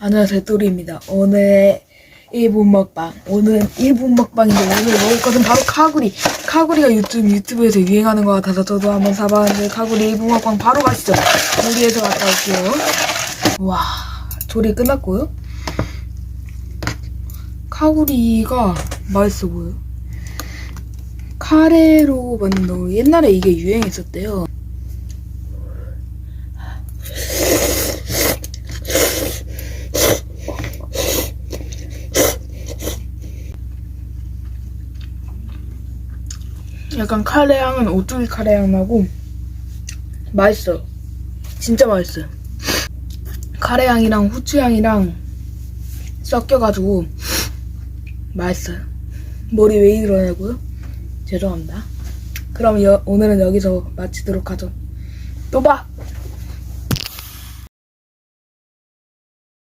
안녕하세요 또리입니다. 오늘의 1분 먹방. 오늘은 1분 먹방인데 오늘 먹을 것은 바로 카구리. 카구리가 요즘 유튜브에서 유행하는 것 같아서 저도 한번 사봤는데 카구리 1분 먹방 바로 가시죠. 조리해서 갔다 올게요. 와 조리 끝났고요. 카구리가 맛있어 보여 카레로 만든 거 옛날에 이게 유행했었대요 약간 카레 향은 오뚜기 카레 향 나고 맛있어요. 진짜 맛있어요. 카레 향이랑 후추 향이랑 섞여가지고 맛있어요. 머리 왜 이러냐고요? 죄송합니다. 그럼 여- 오늘은 여기서 마치도록 하죠. 또 봐!